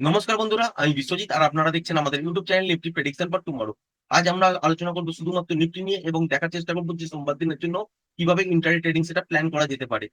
নমস্কার বন্ধুরা, আমি বিশ্বজিৎ আর আপনারা দেখছেন আমাদের YouTube channel Nifty prediction for tomorrow আজ আমরা আলোচনা করব শুধুমাত্র নিফটি নিয়ে এবং দেখার চেষ্টা করব যে সোমবার দিনের জন্য কীভাবে ইন্টারনেট ট্রেডিং সেটা প্ল্যান করা যেতে পারে।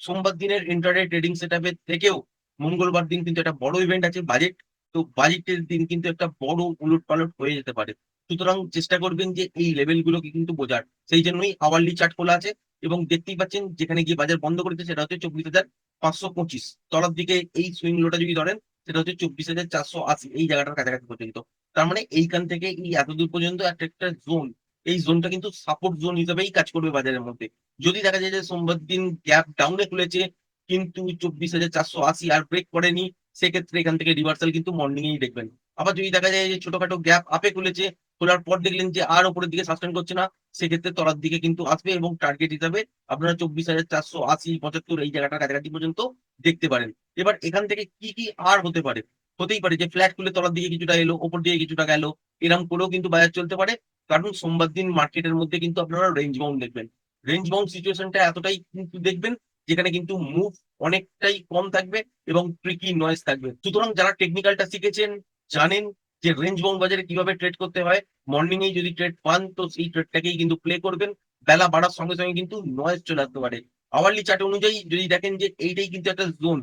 সোমবার দিনের ইন্টারনেট ট্রেডিং সেটআপের থেকেও মঙ্গলবার দিন কিন্তু একটা বড় ইভেন্ট আছে বাজেট তো বাজেটের দিন কিন্তু একটা বড় উলট পালট হয়ে যেতে পারে। সুতরাং চেষ্টা করবেন যে এই লেভেলগুলোকে কিন্তু বোঝার। সেই জন্যই আওয়ারলি চার্ট খোলা আছে এবং দেখতেই পাচ্ছেন যেখানে গিয়ে বাজার বন্ধ করেছে সেটা হচ্ছে চব্বিশ হাজার পাঁচশো পঁচিশ। তলার দিকে এই সুইং লোটা যদি ধরেন সেটা হচ্ছে চব্বিশ হাজার চারশো আশি, এই জায়গাটার কাছাকাছি পর্যন্ত। তার মানে এইখান থেকে এই এত দূর পর্যন্ত একটা একটা জোন এই জোনটা কিন্তু সাপোর্ট জোন হিসেবেই কাজ করবে বাজারের মধ্যে। যদি দেখা যায় যে সোমবার দিন গ্যাপ ডাউনে খুলেছে, কিন্তু চব্বিশ হাজার চারশো আশি আর ব্রেক করেনি, সেক্ষেত্রে এখান থেকে রিভার্সাল কিন্তু মর্নিং এই দেখবেন। আবার যদি দেখা যায় যে ছোটখাটো গ্যাপ আপে খুলেছে, খোলার পর দেখলেন যে আর ওপরের দিকে সাস্টেন করছে না, সেক্ষেত্রে তলার দিকে কিন্তু আসবে এবং টার্গেট হিসাবে আপনারা চব্বিশ হাজার চারশো আশি, পঁচাত্তর এই জায়গাটার কাছাকাছি পর্যন্ত দেখতে পারেন। এবার এখান থেকে কি কি আর হতে পারে? হতেই পারে যে ফ্ল্যাট খুলে তলার দিকে কিছুটা এলো, ওপর দিকে কিছুটা গেল, এরম করেও কিন্তু বাজার চলতে পারে। কারণ সোমবার দিন মার্কেটের মধ্যে কিন্তু আপনারা রেঞ্জ বাউন্ড দেখবেন। রেঞ্জ বাউন্ড সিচুয়েশনটা এতটাই কিন্তু দেখবেন, যেখানে কিন্তু মুভ অনেকটাই কম থাকবে এবং ট্রিকি নয়েজ থাকবে। সুতরাং যারা টেকনিক্যালটা শিখেছেন, জানেন যে রেঞ্জ বাউন্ড বাজারে কীভাবে ট্রেড করতে হয়। মর্নিং এ যদি ট্রেড পান, তো সেই ট্রেডটাকেই কিন্তু প্লে করবেন। বেলা বাড়ার সঙ্গে সঙ্গে কিন্তু নয়েজ চলে আসতে পারে। আওয়ারলি চার্ট অনুযায়ী যদি দেখেন যে এইটাই কিন্তু একটা জোন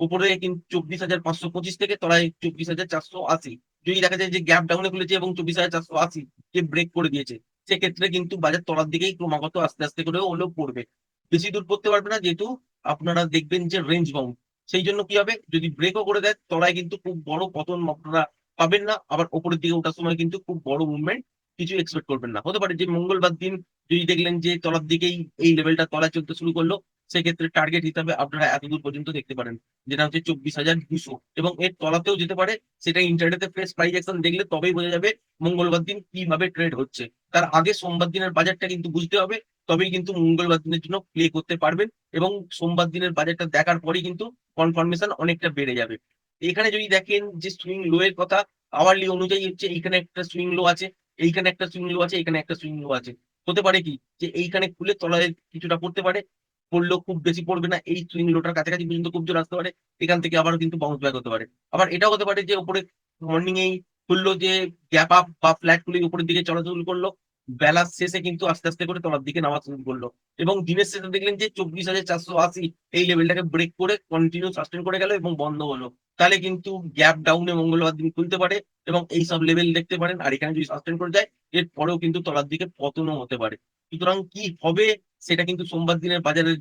উপরে কিন্তু চব্বিশ হাজার পাঁচশো পঁচিশ থেকে তলায় চব্বিশ হাজার চারশো আশি। যদি দেখা যায় যে গ্যাপ ডাউনে খুলেছে এবং চব্বিশ হাজার চারশো আশি যে ব্রেক করে দিয়েছে, সেক্ষেত্রে কিন্তু বাজার তলার দিকেই ক্রমাগত আস্তে আস্তে করে হলেও পড়বে। বেশি দূর পড়তে পারবে না, যেহেতু আপনারা দেখবেন যে রেঞ্জ বাউন্ড সেই জন্য কি হবে? যদি ব্রেকও করে দেয়, তলায় কিন্তু খুব বড় পতন আপনারা পাবেন না। আবার ওপরের দিকে ওঠার সময় কিন্তু খুব বড় মুভমেন্ট কিছু এক্সপেক্ট করবেন না। হতে পারে যে মঙ্গলবার দিন যদি দেখলেন যে তলার দিকেই এই লেভেলটা তলায় চলতে শুরু করল সেক্ষেত্রে টার্গেট হিসাবে আপনারা এতদূর পর্যন্ত দেখতে পারেন। যেটা হচ্ছে চব্বিশ হাজার দুশো এবং এর তলাতেও যেতে পারে, সেটা ইন্টারনেটে ফ্রেশ প্রাইস অ্যাকশন দেখলে তবেই বোঝা যাবে মঙ্গলবার দিন কীভাবে ট্রেড হচ্ছে। তার আগে সোমবার দিনের বাজারটা কিন্তু বুঝতে হবে, তবেই কিন্তু মঙ্গলবার দিনের জন্য প্লে করতে পারবেন এবং সোমবার দিনের বাজারটা দেখার পরেই কিন্তু কনফার্মেশন অনেকটা বেড়ে যাবে। এখানে যদি দেখেন যে সুইং লো এর কথা আওয়ারলি অনুযায়ী হচ্ছে এইখানে একটা সুইং লো আছে, এইখানে একটা সুইং লো আছে এখানে একটা সুইং লো আছে। হতে পারে কি যে এইখানে খুলে তলায় কিছুটা পড়তে পারে পড়লেও খুব বেশি পড়বে না, এই সুইং লোটার কাছাকাছি পর্যন্ত খুব জোর আসতে পারে, এখান থেকে আবারও কিন্তু বাউন্স ব্যাক হতে পারে। আবার এটাও হতে পারে যে উপরে মর্নিং এই খুললো যে গ্যাপ আপ বা ফ্ল্যাট খুলে উপরের দিকে চলাচল করল বেলার শেষে কিন্তু আস্তে আস্তে করে তলার দিকে নামা শুরু করল। এবং দিনের শেষে দেখলেন যে চব্বিশ হাজার চারশো আশি এই লেভেলটাকে ব্রেক করে কন্টিনিউ সাস্টেন করে গেল এবং বন্ধ হলো। তাহলে কিন্তু গ্যাপ ডাউনে মঙ্গলবার দিন খুলতে পারে এবং এই সব লেভেল দেখতে পারেন। আর এখানে যদি সাস্টেন করে যায়, এরপরেও কিন্তু তলার দিকে পতনও হতে পারে। সুতরাং কি হবে সেটা কিন্তু সোমবার দিনের বাজারে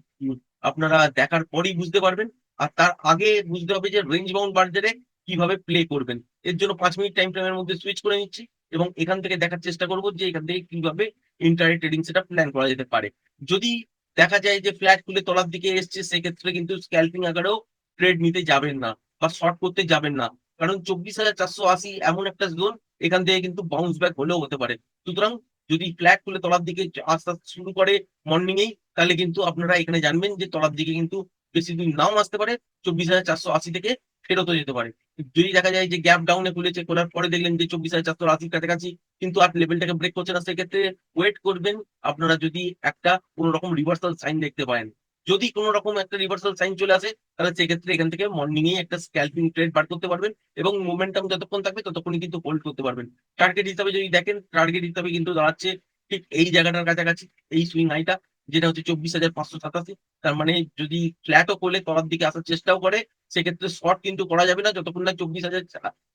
আপনারা দেখার পরেই বুঝতে পারবেন। আর তার আগে বুঝতে হবে যে রেঞ্জ বাউন্ড বাজারে কীভাবে প্লে করবেন। এর জন্য পাঁচ মিনিট টাইম ফ্রেমের মধ্যে সুইচ করে নিচ্ছি এবং এখান থেকে দেখার চেষ্টা করব যে এখান থেকে কীভাবে ইন্টারনেট ট্রেডিং সেটা প্ল্যান করা যেতে পারে। যদি দেখা যায় যে ফ্ল্যাট খুলে তলার দিকে এসছে, সেক্ষেত্রে কিন্তু স্ক্যাল্পিং আকারেও ট্রেড নিতে যাবেন না বা শর্ট করতে যাবেন না। কারণ চব্বিশ হাজার চারশো আশি এমন একটা জোন এখান থেকে কিন্তু বাউন্স ব্যাক হলেও হতে পারে। সুতরাং যদি ফ্ল্যাট খুলে তলার দিকে আসতে আস্তে শুরু করে মর্নিং এই, তাহলে কিন্তু আপনারা এখানে জানবেন যে তলার দিকে কিন্তু বেশি দিন নাও আসতে পারে, চব্বিশ হাজার চারশো আশি থেকে ফেরতও যেতে পারে। যদি দেখা যায় যে গ্যাপ ডাউনে খুলেছে, খোলার পরে দেখলেন যে চব্বিশ হাজার চারশো আশির কাছাকাছি, কিন্তু আর লেভেলটাকে ব্রেক করছে না, সেক্ষেত্রে ওয়েট করবেন। আপনারা যদি একটা কোনো রকম রিভার্সাল সাইন দেখতে পারেন। যদি কোনো রকম একটা রিভার্সাল সাইন চলে আসে, তাহলে সেক্ষেত্রে এখান থেকে মর্নিং এ একটা স্ক্যাল্পিং ট্রেড বার করতে পারবেন এবং মোমেন্টাম যতক্ষণ থাকবে ততক্ষণই কিন্তু হোল্ড করতে পারবেন। টার্গেট হিসাবে যদি দেখেন টার্গেট হিসাবে কিন্তু দাঁড়াচ্ছে ঠিক এই জায়গাটার কাছাকাছি, এই সুইং হাইটা যেটা হচ্ছে চব্বিশ হাজার পাঁচশো সাতাশি। তার মানে যদি ফ্ল্যাটও করলে তলার দিকে আসার চেষ্টাও করে, সেক্ষেত্রে শর্ট কিন্তু করা যাবে না, যতক্ষণ না চব্বিশ হাজার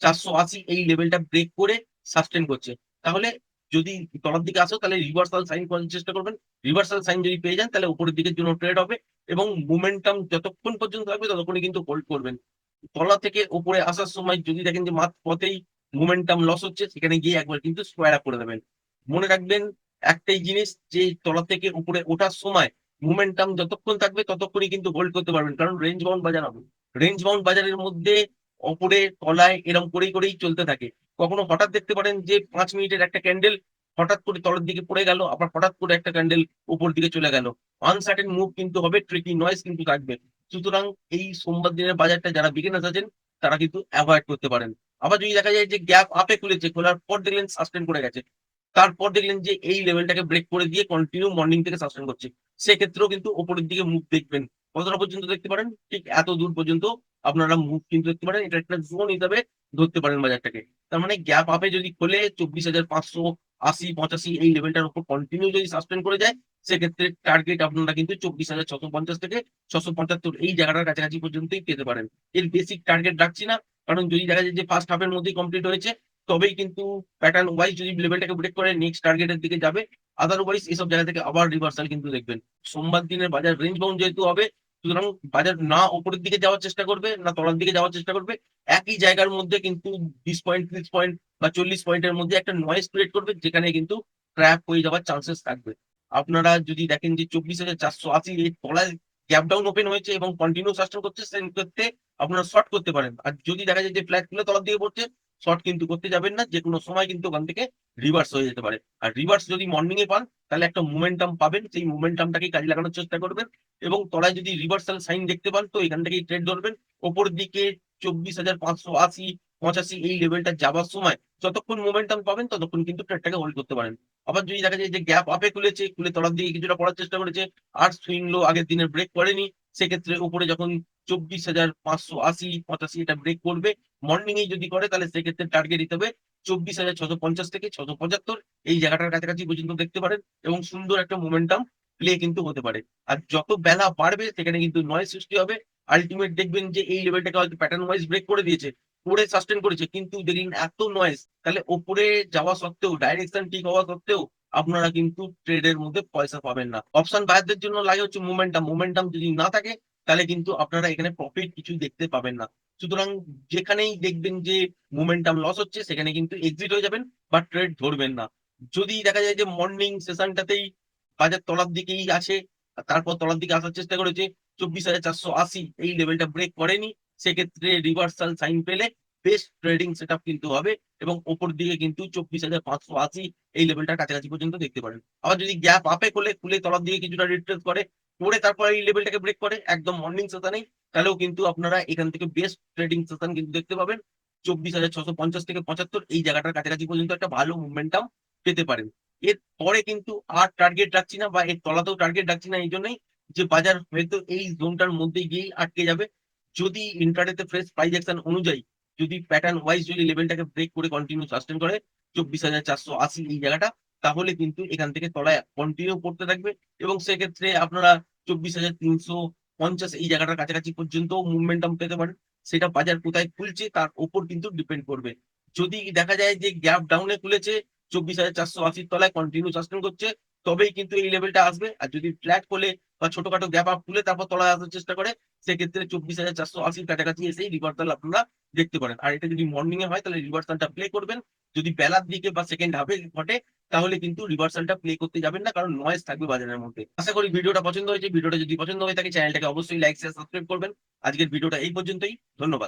চারশো আশি এই লেভেলটা ব্রেক করে সাস্টেন করছে। তাহলে যদি তলার দিকে আসো, তাহলে রিভার্সাল সাইন করার চেষ্টা করবেন। রিভার্সাল সাইন যদি পেয়ে যান, তাহলে উপরের দিকের জন্য ট্রেড হবে এবং মোমেন্টাম যতক্ষণ পর্যন্ত থাকবে, ততক্ষণই কিন্তু হোল্ড করবেন। তলা থেকে উপরে আসার সময় যদি দেখেন যে মাত্র পথেই মোমেন্টাম লস হচ্ছে, সেখানে গিয়ে একবার কিন্তু স্কোয়ার আপ করে দেবেন। মনে রাখবেন, একটাই জিনিস, যে তলা থেকে উপরে ওঠার সময় মোমেন্টাম যতক্ষণ থাকবে, ততক্ষণই কিন্তু হোল্ড করতে পারবেন। কারণ রেঞ্জ বাউন্ড বাজার হবে। রেঞ্জ বাউন্ড বাজারের মধ্যে, ওপরে, তলায় এরম করেই করেই চলতে থাকে। কখনো হঠাৎ দেখতে পারেন যে পাঁচ মিনিটের একটা ক্যান্ডেল হঠাৎ করে তলের দিকে পড়ে গেল, আবার হঠাৎ করে একটা ক্যান্ডেল উপর দিকে চলে গেল। আনসার্টেন মুভ কিন্তু হবে ট্রিকি নয়েস কিন্তু থাকবে। সুতরাং এই সোমবার দিনের বাজারটা যারা বিগিনার্স আছেন, তারা কিন্তু অ্যাভয়েড করতে পারেন। আবার যদি দেখা যায় যে গ্যাপ আপে খুলেছে, খোলার পর দেখলেন সাস্টেন করে গেছে। তারপর দেখলেন যে এই লেভেলটাকে ব্রেক করে দিয়ে কন্টিনিউ মর্নিং থেকে সাসপেন্ড করছে। সেক্ষেত্রেও কিন্তু ওপরের দিকে মুভ দেখবেন। কতটা পর্যন্ত দেখতে পারেন? ঠিক এত দূর পর্যন্ত আপনারা মুভ কিন্তু দেখতে পারেন। এটা একটা জোন হিসাবে ধরতে পারেন বাজারটাকে। তার মানে গ্যাপ আপে যদি খোলে চব্বিশ হাজার পাঁচশো আশি, পঁচাশি এই লেভেলটার উপর কন্টিনিউ যদি সাসপেন্ড করে যায়, সেক্ষেত্রে টার্গেট আপনারা কিন্তু চব্বিশ হাজার ছশো পঞ্চাশ থেকে ছশো পঁচাত্তর এই জায়গাটার কাছাকাছি পর্যন্তই পেতে পারেন। এর বেসিক টার্গেট রাখছি না, কারণ যদি দেখা যায় যে ফার্স্ট হাফের মধ্যেই কমপ্লিট হয়েছে, তবেই কিন্তু প্যাটার্ন ওয়াইজ যদি লেভেলটাকে ব্রেক করে নেক্সট টার্গেটের দিকে যাবে। আদারওয়াইজ এইসব জায়গা থেকে আবার রিভার্সাল কিন্তু দেখবেন। সোমবার দিনের বাজার রেঞ্জ বাউন্ড যেহেতু হবে সুতরাং বাজার না উপরের দিকে যাওয়ার চেষ্টা করবে, না তলার দিকে যাওয়ার চেষ্টা করবে, একই জায়গার মধ্যে কিন্তু বিশ পয়েন্ট ত্রিশ পয়েন্ট বা চল্লিশ পয়েন্টের মধ্যে একটা নয়েজ ক্রিয়েট করবে, যেখানে কিন্তু ট্র্যাপ হয়ে যাওয়ার চান্সেস থাকবে। আপনারা যদি দেখেন যে চব্বিশ হাজার চারশো আশি এর তলায় গ্যাপ ডাউন ওপেন হয়েছে এবং কন্টিনিউ সাস্টেন করছে সেক্ষেত্রে আপনারা শর্ট করতে পারেন। আর যদি দেখা যায় যে ফ্ল্যাট খুলে তলার দিকে পড়ছে শর্ট কিন্তু করতে যাবেন না যে কোনো সময় কিন্তু ওখান থেকে রিভার্স হয়ে যেতে পারে। আর রিভার্স যদি মর্নিং এ পান, তাহলে একটা মোমেন্টাম পাবেন, সেই মোমেন্টামটাকে কাজে লাগানোর চেষ্টা করবেন। এবং তলায় যদি রিভার্সাল সাইন দেখতে পান, তো এখান থেকেই ট্রেড ধরবেন। ওপর দিকে চব্বিশ হাজার পাঁচশো আশি, পঁচাশি, এই লেভেলটা যাবার সময় যতক্ষণ মোমেন্টাম পাবেন, ততক্ষণ কিন্তু ট্রেডটাকে হোল্ড করতে পারেন। আবার যদি দেখা যায় যে গ্যাপ আপে খুলেছে, খুলে তলার দিকে কিছুটা পড়ার চেষ্টা করেছে, আর সুইং লো আগের দিনের ব্রেক করেনি, সেক্ষেত্রে উপরে যখন চব্বিশ হাজার পাঁচশো আশি, পঁচাশি এটা ব্রেক করবে মর্নিং এ যদি করে, তাহলে সেক্ষেত্রে টার্গেট দিতে হবে চব্বিশ হাজার ছশো পঞ্চাশ থেকে ছশো পঁচাত্তর। এই জায়গাটার কাছাকাছি পর্যন্ত দেখতে পারেন এবং সুন্দর একটা মোমেন্টাম প্লে কিন্তু হতে পারে। আর যত বেলা বাড়বে, সেখানে কিন্তু নয় সৃষ্টি হবে। আলটিমেট দেখবেন যে এই লেভেলটাকে হয়তো প্যাটার্ন ওয়াইজ ব্রেক করে দিয়েছে। করে সাস্টেন করেছে, কিন্তু দেখলেন এত নয়েজ তাহলে ওপরে যাওয়া সত্ত্বেও ডাইরেকশন ঠিক হওয়া সত্ত্বেও আপনারা কিন্তু ট্রেডের মধ্যে পয়সা পাবেন না। অপশন বায়ারদের জন্য লাগে হচ্ছে মোমেন্টাম মোমেন্টাম যদি না থাকে, তাহলে কিন্তু আপনারা এখানে প্রফিট কিছু দেখতে পাবেন না। সুতরাং যেখানেই দেখবেন যে মোমেন্টাম লস হচ্ছে, সেখানে কিন্তু এক্সিট হয়ে যাবেন বা ট্রেড ধরবেন না। যদি দেখা যায় যে মর্নিং সেশনটাতেই বাজার তলার দিকেই আছে তারপর তলার দিকে আসার চেষ্টা করেছে, চব্বিশ হাজার চারশো আশি, এই লেভেলটা ব্রেক করেনি সেক্ষেত্রে রিভার্সাল সাইন পেলে বেস্ট ট্রেডিং সেট কিন্তু হবে এবং ওপর দিকে কিন্তু চব্বিশ হাজার পাঁচশো আশি এই লেভেলটার কাছাকাছি পর্যন্ত দেখতে পারেন। আবার যদি গ্যাপ আপে খুলে খুলে তলার দিকে কিছুটা রিট্রেস করে করে তারপর এই লেভেলটাকে ব্রেক করে, একদম মর্নিং সেশনেই তাহলেও কিন্তু আপনারা এখান থেকে বেস্ট ট্রেডিং সেশন কিন্তু দেখতে পাবেন। চব্বিশ হাজার ছশো পঞ্চাশ থেকে পঁচাত্তর এই জায়গাটার কাছাকাছি পর্যন্ত একটা ভালো মুভমেন্টাম পেতে পারেন। এর পরে কিন্তু আর টার্গেট রাখছি না বা এর তলাতেও টার্গেট রাখছি না এই জন্যই যে বাজার হয়তো এই জোনটার মধ্যে গিয়েই আটকে যাবে। যদি ইন্টারনেটে ফ্রেশ প্রাইস অ্যাকশন অনুযায়ী যদি প্যাটার্ন ওয়াইজ যদি লেভেলটাকে ব্রেক করে কন্টিনিউ সাস্টেন করে চব্বিশ হাজার চারশো আশি এই জায়গাটা, তাহলে কিন্তু এখান থেকে তলায় কন্টিনিউ করতে থাকবে এবং সেক্ষেত্রে আপনারা চব্বিশ হাজার তিনশো পঞ্চাশ এই জায়গাটার কাছাকাছি পর্যন্ত মুভমেন্টাম পেতে পারেন। সেটা বাজার কোথায় খুলছে তার উপর কিন্তু ডিপেন্ড করবে। যদি দেখা যায় যে গ্যাপ ডাউনে খুলেছে, চব্বিশ হাজার চারশো আশির তলায় কন্টিনিউ সাস্টেন করছে, তবেই কিন্তু এই লেভেলটা আসবে। আর যদি ফ্ল্যাট খোলে বা ছোটখাটো গ্যাপ আপ খুলে তারপর তলায় আসার চেষ্টা করে, সেক্ষেত্রে চব্বিশ হাজার চারশো আশির কাছাকাছি এসেই রিভার্সাল আপনারা দেখতে পারেন। আর এটা যদি মর্নিং এ হয়, তাহলে রিভার্সালটা প্লে করবেন। যদি বেলার দিকে বা সেকেন্ড হাফে ঘটে, তাহলে কিন্তু রিভার্সালটা প্লে করতে যাবেন না, কারণ নয়েজ থাকবে বাজারের মধ্যে। আশা করি ভিডিওটা পছন্দ হয়েছে। ভিডিওটা যদি পছন্দ হয়ে থাকে চ্যানেলটাকে অবশ্যই লাইক শেয়ার সাবস্ক্রাইব করবেন। আজকের ভিডিওটা এই পর্যন্তই। ধন্যবাদ।